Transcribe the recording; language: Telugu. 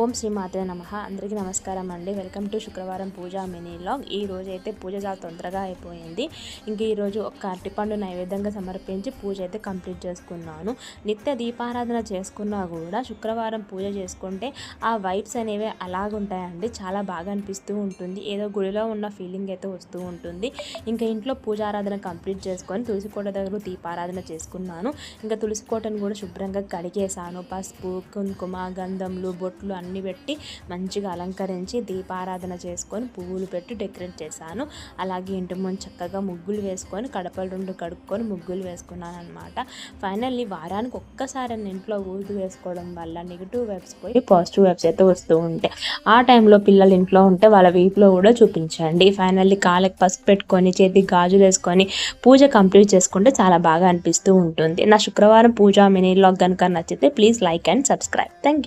ఓం శ్రీ మాతే నమ. అందరికీ నమస్కారం అండి. వెల్కమ్ టు శుక్రవారం పూజ మినీ లాగ్. ఈ రోజు అయితే పూజ చాలా తొందరగా అయిపోయింది. ఇంక ఈరోజు ఒక అరటిపండు నైవేద్యంగా సమర్పించి పూజ అయితే కంప్లీట్ చేసుకున్నాను. నిత్య దీపారాధన చేసుకున్నా కూడా శుక్రవారం పూజ చేసుకుంటే ఆ వైబ్స్ అనేవి అలాగుంటాయండి. చాలా బాగా అనిపిస్తూ ఉంటుంది. ఏదో గుడిలో ఉన్న ఫీలింగ్ అయితే వస్తూ ఉంటుంది. ఇంకా ఇంట్లో పూజారాధన కంప్లీట్ చేసుకొని తులసికోట దగ్గర దీపారాధన చేసుకున్నాను. ఇంకా తులసి కోటను కూడా శుభ్రంగా కడిగేసాను పసుపు కుంకుమ గంధంలు బొట్లు అన్నీ పెట్టి మంచిగా అలంకరించి దీపారాధన చేసుకొని పువ్వులు పెట్టి డెకరేట్ చేశాను. అలాగే ఇంటి ముందు చక్కగా ముగ్గులు వేసుకొని కడపలు రెండు కడుక్కొని ముగ్గులు వేసుకున్నాను అనమాట ఫైనల్లీ వారానికి ఒక్కసారి ఇంట్లో ఊదు వేసుకోవడం వల్ల నెగిటివ్ వెబ్స్ పోయి పాజిటివ్ వెబ్స్ అయితే వస్తూ ఉంటాయి ఆ టైంలో పిల్లలు ఇంట్లో ఉంటే వాళ్ళ వీపులో కూడా చూపించండి. ఫైనల్లీ కాళ్ళకి పసుపు పెట్టుకొని చేతికి గాజులు వేసుకొని పూజ కంప్లీట్ చేసుకుంటే చాలా బాగా అనిపిస్తూ ఉంటుంది. నా శుక్రవారం పూజ మినీ లాగ్ కనుక నచ్చితే please like and subscribe. Thank you